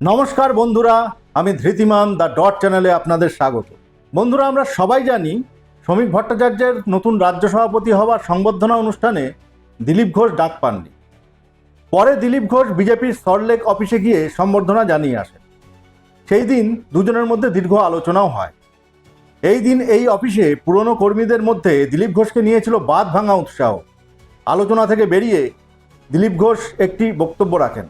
নমস্কার বন্ধুরা, আমি ধৃতিমান দ্য ডট চ্যানেলে আপনাদের স্বাগত। বন্ধুরা, আমরা সবাই জানি শ্রমিক ভট্টাচার্যের নতুন রাজ্য সভাপতি হওয়ার সংবর্ধনা অনুষ্ঠানে দিলীপ ঘোষ ডাক পাননি। পরে দিলীপ ঘোষ বিজেপির সল্টলেক অফিসে গিয়ে সম্বর্ধনা জানিয়ে আসেন। সেই দিন দুজনের মধ্যে দীর্ঘ আলোচনাও হয়। এই দিন এই অফিসে পুরনো কর্মীদের মধ্যে দিলীপ ঘোষকে নিয়েছিল বাদ ভাঙা উৎসাহ। আলোচনা থেকে বেরিয়ে দিলীপ ঘোষ একটি বক্তব্য রাখেন।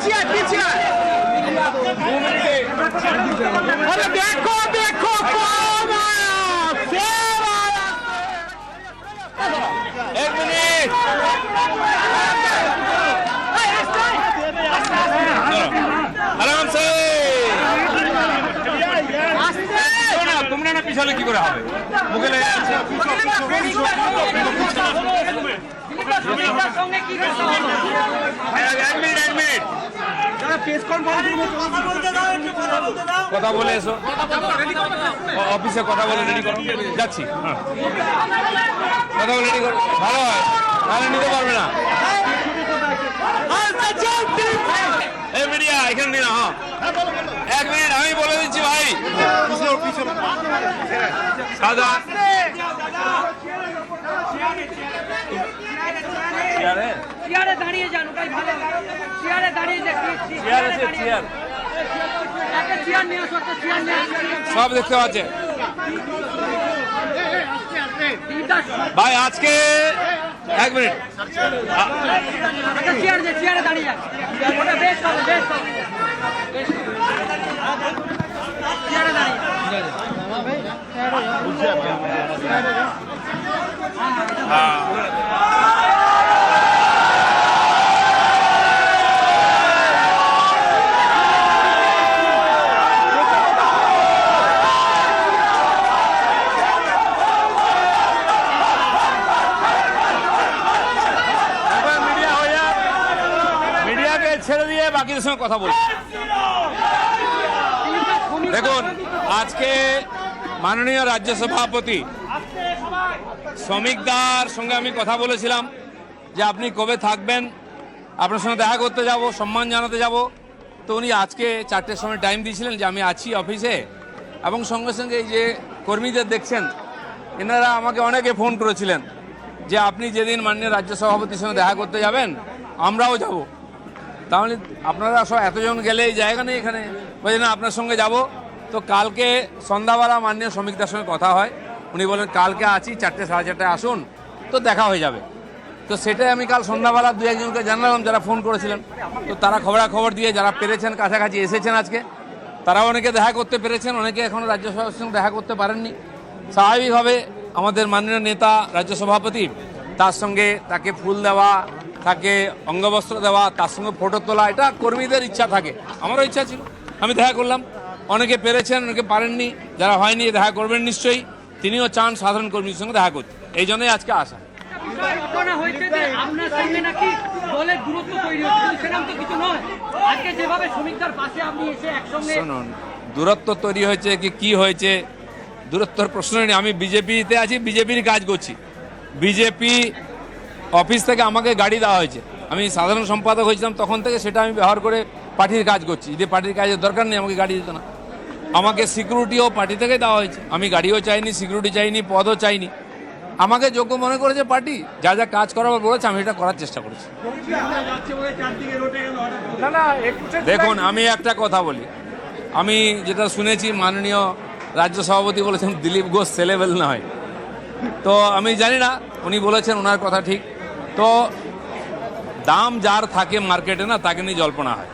পিছিয়ে পিছিয়ে আরে দেখো দেখো। এক মিনিট আরাম সে তোমরা না পিছলে কি করে হবে মুখে লেগে কথা বলে এসো। অফিসে কথা বলে রেডি করো। যাচ্ছি। কথা বলে রেডি করো। ভালো হয়। তাহলে নিতে পারবে না। এই মিডিয়া, এখানে নিয়ে না হ্যাঁ এক মিনিট, আমি বলে দিচ্ছি ভাই। সাদা। চেয়ারে? চেয়ারে দাঁড়িয়ে যান ওটাই ভালো। চেয়ারে দাঁড়িয়ে চেয়ার চেয়ার সব দেখতে পাচ্ছে। ভাই আজকে এক মিনিট। চেয়ার দাঁড়িয়ে যান। ওটা বেশ হবে বেশ হবে চেয়ারে দাঁড়িয়ে এবার মিডিয়া হয়ে যাক। মিডিয়াকে ছেড়ে দিয়ে বাকিদের সঙ্গে কথা বলছি। দেখুন, আজকে মাননীয় রাজ্য সভাপতি, শ্রমিকদার সঙ্গে আমি কথা বলেছিলাম যে আপনি কবে থাকবেন, আপনার সঙ্গে দেখা করতে যাব, সম্মান জানাতে যাব। তো উনি আজকে চারটের সময় টাইম দিয়েছিলেন যে আমি আছি অফিসে এবং সঙ্গে সঙ্গে এই যে কর্মীদের দেখছেন, এনারা আমাকে অনেকে ফোন করেছিলেন যে আপনি যেদিন মাননীয় রাজ্য সভাপতির সঙ্গে দেখা করতে যাবেন, আমরাও যাব। তাহলে আপনারা সব এতজন গেলে এই জায়গা নেই এখানে। বলছেন আপনার সঙ্গে যাব। তো কালকে সন্ধ্যাবেলা মাননীয় শ্রমিকদের সঙ্গে কথা হয়। উনি বলেন, কালকে আছি, চারটে, সাড়ে চারটায় আসুন, তো দেখা হয়ে যাবে। তো সেটাই আমি কাল সন্ধ্যাবেলা দু একজনকে জানালাম, যারা ফোন করেছিলেন। তো তারা খবরাখবর দিয়ে যারা পেরেছেন, কাছাকাছি এসেছেন আজকে, তারাও অনেকে দেখা করতে পেরেছেন, অনেকে এখনও রাজ্য সভার সঙ্গে দেখা করতে পারেননি। স্বাভাবিকভাবে আমাদের মাননীয় নেতা, রাজ্য সভাপতি, তার সঙ্গে তাকে ফুল দেওয়া তাকে অঙ্গবস্ত্র দেওয়া তার সঙ্গে ফটো তোলা এটা কর্মীদের ইচ্ছা থাকে। আমারও ইচ্ছা ছিল। আমি দেখা করলাম। অনেকে পেরেছেন অনেকে পারেননি। যারা হয়নি দেখা করবেন নিশ্চয়ই। তিনিও চান সাধারণ কর্মীর সঙ্গে দেখা করতে। এই জন্যই আজকে আসা। শুনুন দূরত্ব তৈরি হয়েছে কি কি হয়েছে? দূরত্বর প্রশ্ন নেই। আমি বিজেপিতে আছি বিজেপির কাজ করছি। বিজেপি অফিস থেকে আমাকে গাড়ি দেওয়া হয়েছে। আমি সাধারণ সম্পাদক হয়েছিলাম তখন থেকে সেটা আমি ব্যবহার করে পার্টির কাজ করছি। যদি পার্টির কাজের দরকার নেই আমাকে গাড়ি দিত না। আমাকে সিকিউরিটিও পার্টি থেকে দেওয়া হয়েছে। আমি গাড়িও চাইনি সিকিউরিটি চাইনি পদও চাইনি। আমাকে যোগ্য মনে করেছে পার্টি যা যা কাজ করাবার বলেছে আমি এটা করার চেষ্টা করেছি। দেখুন আমি একটা কথা বলি। আমি যেটা শুনেছি মাননীয় রাজ্য সভাপতি বলেছেন দিলীপ ঘোষ সেলেবেল নয়। তো আমি জানি না উনি বলেছেন ওনার কথা ঠিক। তো দাম যার থাকে মার্কেটে না তাকে নিয়ে জল্পনা হয়।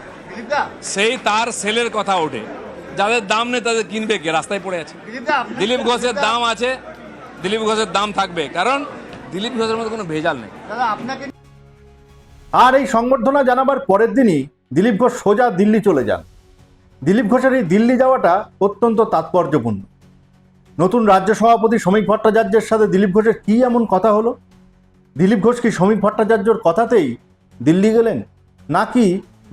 সেই তার সেলের কথা ওঠে। যাদের দাম নেই তাদের কিনবে কে? রাস্তায় পড়ে আছে। দিলীপ ঘোষের দাম আছে দিলীপ ঘোষের দাম থাকবে। কারণ দিলীপ ঘোষের মধ্যে কোনো ভেজাল নেই। আর এই সংবর্ধনা জানাবার পরের দিনই দিলীপ ঘোষ সোজা দিল্লি চলে যান। দিলীপ ঘোষের এই দিল্লি যাওয়াটা অত্যন্ত তাৎপর্যপূর্ণ। নতুন রাজ্য সভাপতি শ্রমিক ভট্টাচার্যের সাথে দিলীপ ঘোষের কী এমন কথা হলো? দিলীপ ঘোষ কি শ্রমিক ভট্টাচার্যর কথাতেই দিল্লি গেলেন? নাকি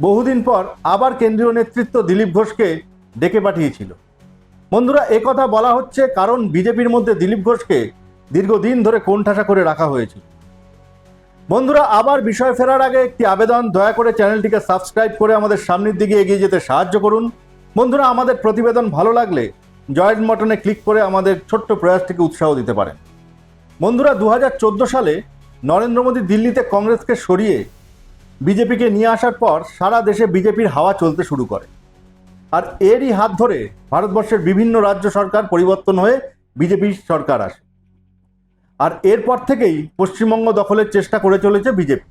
বহুদিন পর আবার কেন্দ্রীয় নেতৃত্ব দিলীপ ঘোষকে ডেকে পাঠিয়েছিল? বন্ধুরা কথা বলা হচ্ছে কারণ বিজেপির মধ্যে দিলীপ ঘোষকে দীর্ঘদিন ধরে কোণঠাসা করে রাখা হয়েছিল। বন্ধুরা, আবার বিষয় ফেরার আগে একটি আবেদন, দয়া করে চ্যানেলটিকে সাবস্ক্রাইব করে আমাদের সামনের দিকে এগিয়ে যেতে সাহায্য করুন। বন্ধুরা, আমাদের প্রতিবেদন ভালো লাগলে জয়েন্ট মটনে ক্লিক করে আমাদের ছোট্ট প্রয়াসটিকে উৎসাহ দিতে পারেন। বন্ধুরা দু হাজার চোদ্দ সালে নরেন্দ্র মোদী দিল্লিতে কংগ্রেসকে সরিয়ে বিজেপিকে নিয়ে আসার পর সারা দেশে বিজেপির হাওয়া চলতে শুরু করে। আর এরই হাত ধরে ভারতবর্ষের বিভিন্ন রাজ্য সরকার পরিবর্তন হয়ে বিজেপি সরকার আসে। আর এরপর থেকেই পশ্চিমবঙ্গ দখলের চেষ্টা করে চলেছে বিজেপি।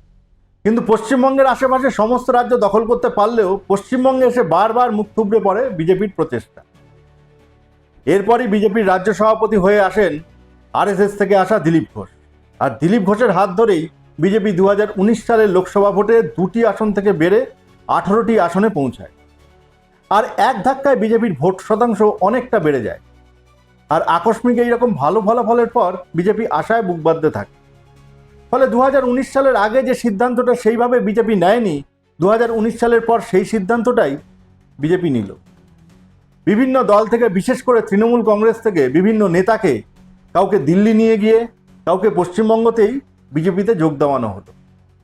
কিন্তু পশ্চিমবঙ্গের আশেপাশে সমস্ত রাজ্য দখল করতে পারলেও পশ্চিমবঙ্গে এসে বারবার মুখ থুবড়ে পড়ে বিজেপির প্রচেষ্টা। এরপরই বিজেপির রাজ্য সভাপতি হয়ে আসেন আরএসএস থেকে আসা দিলীপ ঘোষ। আর দিলীপ ঘোষের হাত ধরেই বিজেপি দু হাজার উনিশ সালের লোকসভা ভোটে দুটি আসন থেকে বেড়ে আঠারোটি আসনে পৌঁছায়। আর এক ধাক্কায় বিজেপির ভোট শতাংশ অনেকটা বেড়ে যায়। আর আকস্মিক এইরকম ভালো ফলাফলের পর বিজেপি আশায় বুক বাঁধতে থাকে। ফলে দু হাজার উনিশ সালের আগে যে সিদ্ধান্তটা সেইভাবে বিজেপি নেয়নি দু হাজার উনিশ সালের পর সেই সিদ্ধান্তটাই বিজেপি নিল। বিভিন্ন দল থেকে, বিশেষ করে তৃণমূল কংগ্রেস থেকে বিভিন্ন নেতাকে কাউকে দিল্লি নিয়ে গিয়ে কাউকে পশ্চিমবঙ্গতেই বিজেপিতে যোগ দেওয়ানো হতো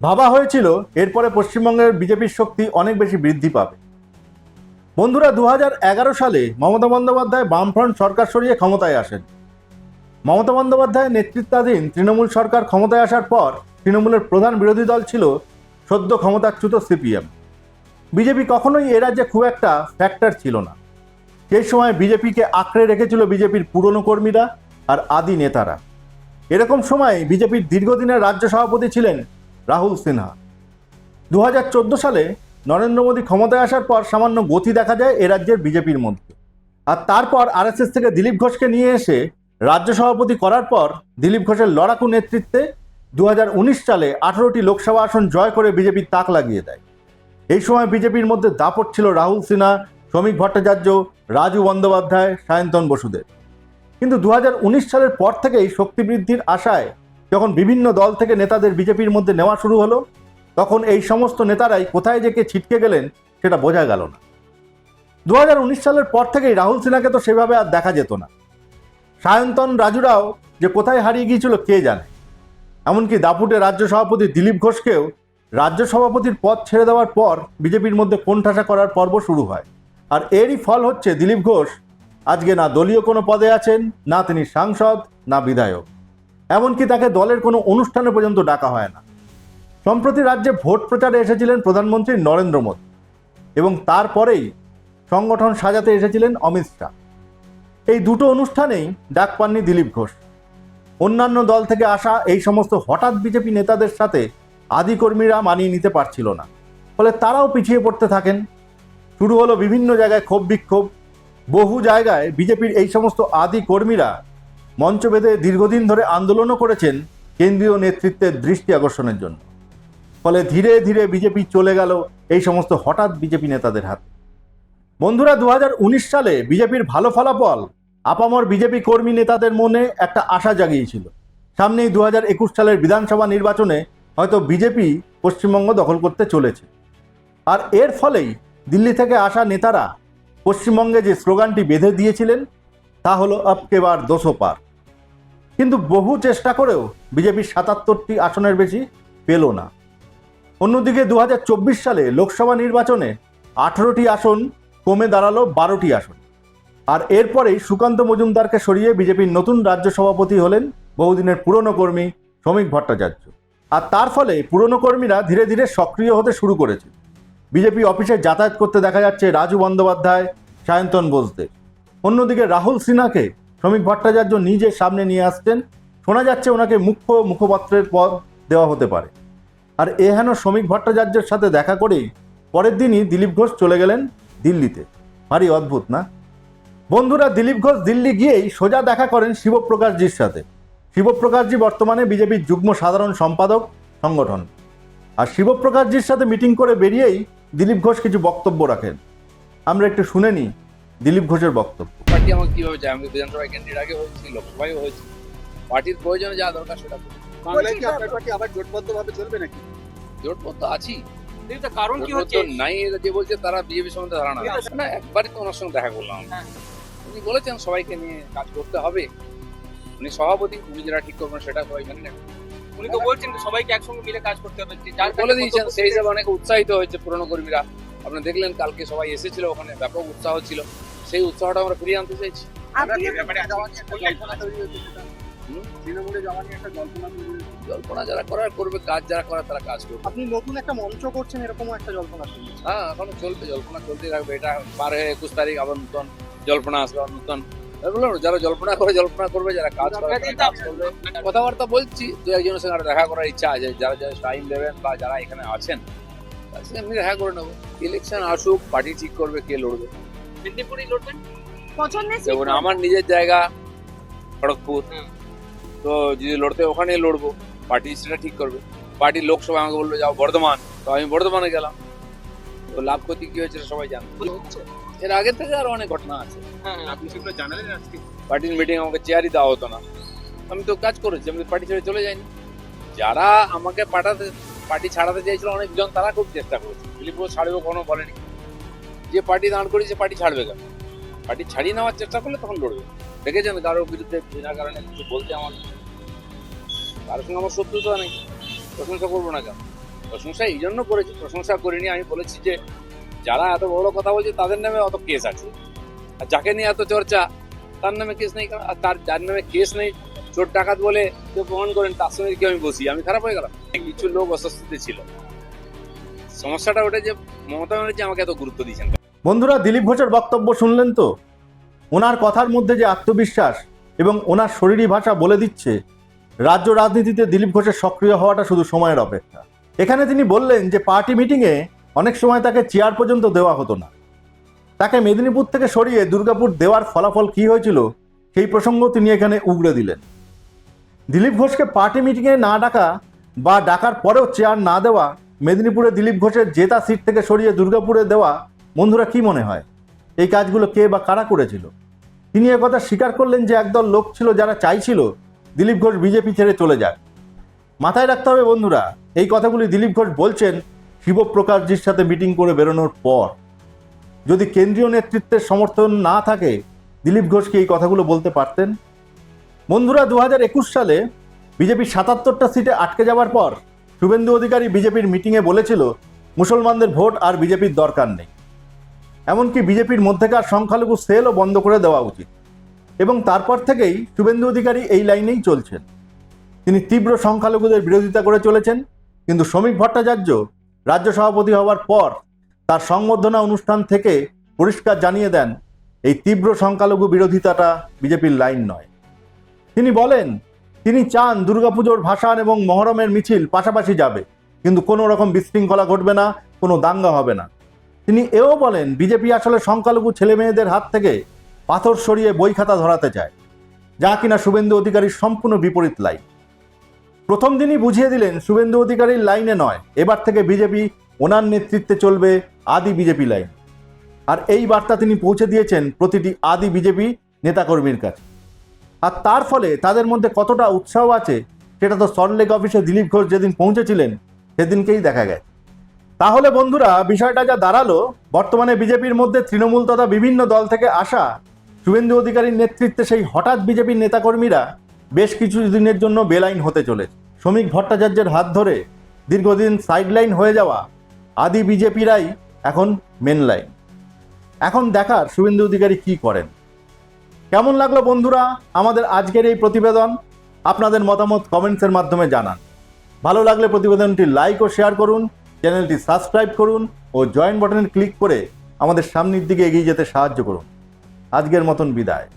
ভাবা হয়েছিল এরপরে পশ্চিমবঙ্গের বিজেপির শক্তি অনেক বেশি বৃদ্ধি পাবে। বন্ধুরা দু হাজার এগারো সালে মমতা বন্দ্যোপাধ্যায় বামফ্রন্ট সরকার সরিয়ে ক্ষমতায় আসেন। মমতা বন্দ্যোপাধ্যায়ের নেতৃত্বাধীন তৃণমূল সরকার ক্ষমতায় আসার পর তৃণমূলের প্রধান বিরোধী দল ছিল সদ্য ক্ষমতাচ্যুত সিপিএম। বিজেপি কখনোই এ রাজ্যে খুব একটা ফ্যাক্টর ছিল না। সেই সময় বিজেপিকে আঁকড়ে রেখেছিল বিজেপির পুরনো কর্মীরা আর আদি নেতারা। এরকম সময় বিজেপির দীর্ঘদিনের রাজ্য সভাপতি ছিলেন রাহুল সিনহা। দু হাজার চোদ্দ সালে নরেন্দ্র মোদী ক্ষমতায় আসার পর সামান্য গতি দেখা যায় এ রাজ্যের বিজেপির মধ্যে। আর তারপর আরএসএস থেকে দিলীপ ঘোষকে নিয়ে এসে রাজ্য সভাপতি করার পর দিলীপ ঘোষের লড়াকু নেতৃত্বে দু হাজার উনিশ সালে আঠারোটি লোকসভা আসন জয় করে বিজেপির তাক লাগিয়ে দেয়। এই সময় বিজেপির মধ্যে দাপট ছিল রাহুল সিনহা, শ্রমিক ভট্টাচার্য, রাজু বন্দ্যোপাধ্যায়, সায়ন্তন বসুদের কিন্তু দু হাজার উনিশ সালের পর থেকেই শক্তি বৃদ্ধির আশায় যখন বিভিন্ন দল থেকে নেতাদের বিজেপির মধ্যে নেওয়া শুরু হলো, তখন এই সমস্ত নেতারাই কোথায় যে কে ছিটকে গেলেন সেটা বোঝা গেল না। দু হাজার উনিশ সালের পর থেকেই রাহুল সিনহাকে তো সেভাবে আর দেখা যেত না। সায়ন্তন রাজুরাও যে কোথায় হারিয়ে গিয়েছিল কে জানে। এমনকি দাপুটে রাজ্য সভাপতি দিলীপ ঘোষকেও রাজ্য সভাপতির পদ ছেড়ে দেওয়ার পর বিজেপির মধ্যে কোণঠাসা করার পর্ব শুরু হয়। আর এরই ফল হচ্ছে দিলীপ ঘোষ আজকে না দলীয় কোনো পদে আছেন, না তিনি সাংসদ, না বিধায়ক। এমনকি তাকে দলের কোনো অনুষ্ঠানে পর্যন্ত ডাকা হয় না। সম্প্রতি রাজ্যে ভোট প্রচারে এসেছিলেন প্রধানমন্ত্রী নরেন্দ্র মোদী এবং তারপরেই সংগঠন সাজাতে এসেছিলেন অমিত শাহ। এই দুটো অনুষ্ঠানেই ডাক পাননি দিলীপ ঘোষ। অন্যান্য দল থেকে আসা এই সমস্ত হঠাৎ বিজেপি নেতাদের সাথে আদি কর্মীরা মানিয়ে নিতে পারছিল না। ফলে তারাও পিছিয়ে পড়তে থাকেন। শুরু হলো বিভিন্ন জায়গায় ক্ষোভ বিক্ষোভ বহু জায়গায় বিজেপির এই সমস্ত আদি কর্মীরা মঞ্চ বেঁধে দীর্ঘদিন ধরে আন্দোলনও করেছেন কেন্দ্রীয় নেতৃত্বের দৃষ্টি আকর্ষণের জন্য। ফলে ধীরে ধীরে বিজেপি চলে গেল এই সমস্ত হঠাৎ বিজেপি নেতাদের হাতে। বন্ধুরা দু হাজার উনিশ সালে বিজেপির ভালো ফলাফল আপামর বিজেপি কর্মী নেতাদের মনে একটা আশা জাগিয়েছিল। সামনেই দু হাজার একুশ সালের বিধানসভা নির্বাচনে হয়তো বিজেপি পশ্চিমবঙ্গ দখল করতে চলেছে। আর এর ফলেই দিল্লি থেকে আসা নেতারা পশ্চিমবঙ্গে যে স্লোগানটি বেঁধে দিয়েছিলেন, তা হলো আপকে বার দোষো পার কিন্তু বহু চেষ্টা করেও বিজেপির সাতাত্তরটি আসনের বেশি পেল না। অন্যদিকে দু হাজার চব্বিশ সালে লোকসভা নির্বাচনে আঠারোটি আসন কমে দাঁড়াল বারোটি আসন। আর এরপরেই সুকান্ত মজুমদারকে সরিয়ে বিজেপির নতুন রাজ্য সভাপতি হলেন বহুদিনের পুরনো কর্মী শ্রমিক ভট্টাচার্য। আর তার ফলে পুরনো কর্মীরা ধীরে ধীরে সক্রিয় হতে শুরু করেছে। বিজেপি অফিসে যাতায়াত করতে দেখা যাচ্ছে রাজু বন্দ্যোপাধ্যায়, সায়ন্তন বোসদের অন্যদিকে রাহুল সিনহাকে শ্রমিক ভট্টাচার্য নিজে সামনে নিয়ে আসছেন। শোনা যাচ্ছে ওনাকে মুখ্য মুখপাত্রের পদ দেওয়া হতে পারে। আর এ হেন শ্রমিক ভট্টাচার্যের সাথে দেখা করেই পরের দিনই দিলীপ ঘোষ চলে গেলেন দিল্লিতে। ভারী অদ্ভুত, না? বন্ধুরা, দিলীপ ঘোষ দিল্লি গিয়েই সোজা দেখা করেন শিবপ্রকাশজির সাথে। শিবপ্রকাশজি বর্তমানে বিজেপির যুগ্ম সাধারণ সম্পাদক, সংগঠন। আর শিবপ্রকাশজির সাথে মিটিং করে বেরিয়েই দিলীপ ঘোষ কিছু বক্তব্য রাখেন। আমরা একটু শুনে নিই দিলীপ ঘোষের বক্তব্য। পার্টি আমাকে কীভাবে চায় আমি তো বিধানসভায় ক্যান্ডিডেট আগে হয়েছি লোকসভায় হয়েছি। পার্টির প্রয়োজনে যা দরকার সেটা করি। কি আপনার পার্টি আবার জোটবদ্ধভাবে চলবে নাকি? জোটবদ্ধ আছি। কিন্তু কারণ কি হচ্ছে? নাই এরা যে বলছে তারা বিজেপির সম্বন্ধে ধারণা আছে। না একবারই তো ওনার সঙ্গে দেখা করলাম। হ্যাঁ। উনি বলেছেন সবাইকে নিয়ে কাজ করতে হবে। উনি সভাপতি উনি যেটা ঠিক করবেন সেটা সবাই মেনে নেবেন উনি তো বলছেন যে সবাইকে একসঙ্গে মিলে কাজ করতে হবে। যার বলে দিয়েছেন সেই হিসাবে অনেক উৎসাহিত হয়েছে পুরনো কর্মীরা। আপনি দেখলেন কালকে সবাই এসেছিল ওখানে ব্যাপক উৎসাহ ছিল। সেই উৎসাহটা আমরা ফিরিয়ে আনতে চাইছি। জল্পনা যারা করার করবে কাজ যারা করার তারা কাজ করবে। আপনি নতুন একটা মঞ্চ করছেন এরকমও একটা জল্পনা হ্যাঁ এখনও চলবে জল্পনা চলতেই থাকবে। এটা পার হয়ে একুশ তারিখ আবার নতুন জল্পনা আসবে আবার নতুন যারা জল্পনা করে জল্পনা করবে যারা কাজ করে কথাবার্তা বলছি দু একজনের সঙ্গে দেখা করার ইচ্ছা আছে যারা যারা টাইম দেবেন বা যারা এখানে আছেন এমনি দেখা করে নেব। ইলেকশন আসুক পার্টি ঠিক করবে কে লড়বে। মেদিনীপুরেই লড়বেন? পছন্দের আমার নিজের জায়গা খড়গপুর। তো যদি লড়তে ওখানেই লড়বো পার্টি সেটা ঠিক করবে। পার্টির লোকসভা আমাকে বলল যাও বর্ধমান। তো আমি বর্ধমানে গেলাম। তো লাভ ক্ষতি কি হয়েছে সেটা সবাই জানে। এর আগে থেকে আরও অনেক ঘটনা আছে। হ্যাঁ আপনি সেগুলো জানালেন আজকে। পার্টির মিটিং আমাকে চেয়ারই দেওয়া হতো না। আমি তো কাজ করেছি আমি পার্টি ছেড়ে চলে যাইনি। যারা আমাকে পাঠাতে পার্টি ছাড়াতে চাইছিল অনেকজন তারা খুব চেষ্টা করেছে। দিলীপ ঘোষ ছাড়বে কোনো বলেনি। যে পার্টি দাঁড় করেছে পার্টি ছাড়বে কেন? পার্টি ছাড়িয়ে নেওয়ার চেষ্টা করলে তখন লড়বে। দেখেছেন কারোর বিরুদ্ধে বিনা কারণে কিছু বলতে আমার কারোর সঙ্গে আমার শত্রুতা নেই। প্রশংসা করব না কেন? প্রশংসা এই জন্য করেছি প্রশংসা করিনি। আমি বলেছি যে যারা এত বড় কথা বলছে, তাদের নামে অত কেস আছে। আর যাকে নিয়ে এত চর্চা, তার নামে কেস নেই আর তার, যার নামে কেস নেই, চোর ডাকাত বলে কেউ প্রমাণ করেন, তার সঙ্গে কি আমি বসি, আমি খারাপ হয়ে গেলাম। কিছু লোক অস্বস্তিতে ছিল। সমস্যাটা ওটা যে, মমতা ব্যানার্জি আমাকে এত গুরুত্ব দিয়েছেন বন্ধুরা, দিলীপ ঘোষের বক্তব্য শুনলেন তো? ওনার কথার মধ্যে যে আত্মবিশ্বাস এবং ওনার শরীরী ভাষা বলে দিচ্ছে, রাজ্য রাজনীতিতে দিলীপ ঘোষের সক্রিয় হওয়াটা শুধু সময়ের অপেক্ষা। এখানে তিনি বললেন যে, পার্টি মিটিংয়ে অনেক সময় তাকে চেয়ার পর্যন্ত দেওয়া হতো না। তাকে মেদিনীপুর থেকে সরিয়ে দুর্গাপুর দেওয়ার ফলাফল কী হয়েছিল সেই প্রসঙ্গ তিনি এখানে উগড়ে দিলেন। দিলীপ ঘোষকে পার্টি মিটিংয়ে না ডাকা বা ডাকার পরেও চেয়ার না দেওয়া, মেদিনীপুরে দিলীপ ঘোষের জেতা সিট থেকে সরিয়ে দুর্গাপুরে দেওয়া, বন্ধুরা কি মনে হয়? এই কাজগুলো কে বা কারা করেছিল? তিনি একথা স্বীকার করলেন যে একদল লোক ছিল যারা চাইছিল দিলীপ ঘোষ বিজেপি ছেড়ে চলে যাক। মাথায় রাখতে হবে বন্ধুরা, এই কথাগুলি দিলীপ ঘোষ বলছেন শিবপ্রকাশজির সাথে মিটিং করে বেরোনোর পর। যদি কেন্দ্রীয় নেতৃত্বের সমর্থন না থাকে, দিলীপ ঘোষকে এই কথাগুলো বলতে পারতেন? বন্ধুরা দু হাজার একুশ সালে বিজেপির সাতাত্তরটা সিটে আটকে যাওয়ার পর শুভেন্দু অধিকারী বিজেপির মিটিংয়ে বলেছিল, মুসলমানদের ভোট আর বিজেপির দরকার নেই। এমনকি বিজেপির মধ্যেকার সংখ্যালঘু সেলও বন্ধ করে দেওয়া উচিত। এবং তারপর থেকেই শুভেন্দু অধিকারী এই লাইনেই চলছেন। তিনি তীব্র সংখ্যালঘুদের বিরোধিতা করে চলেছেন, কিন্তু শ্রমিক ভট্টাচার্য রাজ্য সভাপতি হওয়ার পর তার সংবর্ধনা অনুষ্ঠান থেকে পরিষ্কার জানিয়ে দেন, এই তীব্র সংখ্যালঘু বিরোধিতাটা বিজেপির লাইন নয়। তিনি বলেন, তিনি চান দুর্গাপুজোর ভাসান এবং মহরমের মিছিল পাশাপাশি যাবে, কিন্তু কোনো রকম বিশৃঙ্খলা ঘটবে না, কোনো দাঙ্গা হবে না। তিনি এও বলেন, বিজেপি আসলে সংখ্যালঘু ছেলে মেয়েদের হাত থেকে পাথর সরিয়ে বই খাতা ধরাতে চায়, যা কিনা শুভেন্দু অধিকারীর সম্পূর্ণ বিপরীত লাইন। প্রথম দিনই বুঝিয়ে দিলেন শুভেন্দু অধিকারীর লাইনে নয়। এবার থেকে বিজেপি ওনার নেতৃত্বে চলবে আদি বিজেপি লাইন। আর এই বার্তা তিনি পৌঁছে দিয়েছেন প্রতিটি আদি বিজেপি নেতাকর্মীর কাছে। আর তার ফলে তাদের মধ্যে কতটা উৎসাহ আছে, সেটা তো সল্টলেক অফিসে দিলীপ ঘোষ যেদিন পৌঁছেছিলেন, সেদিনকেই দেখা গেছে। তাহলে বন্ধুরা, বিষয়টা যা দাঁড়াল, বর্তমানে বিজেপির মধ্যে তৃণমূল তথা বিভিন্ন দল থেকে আসা শুভেন্দু অধিকারীর নেতৃত্বে সেই হঠাৎ বিজেপির নেতাকর্মীরা বেশ কিছু দিনের জন্য বেলাইন হতে চলেছে। শ্রমিক ভট্টাচার্যের হাত ধরে দীর্ঘদিন সাইডলাইন হয়ে যাওয়া আদি বিজেপিরাই এখন মেন লাইন এখন দেখার শুভেন্দু অধিকারী কি করেন? কেমন লাগল বন্ধুরা আমাদের আজকের এই প্রতিবেদন? আপনাদের মতামত কমেন্টসের মাধ্যমে জানান। ভালো লাগলে প্রতিবেদনটি লাইক ও শেয়ার করুন চ্যানেলটি সাবস্ক্রাইব করুন ও জয়েন বাটনে ক্লিক করে আমাদের সামনের দিকে এগিয়ে যেতে সাহায্য করুন। আজকের মতন বিদায়।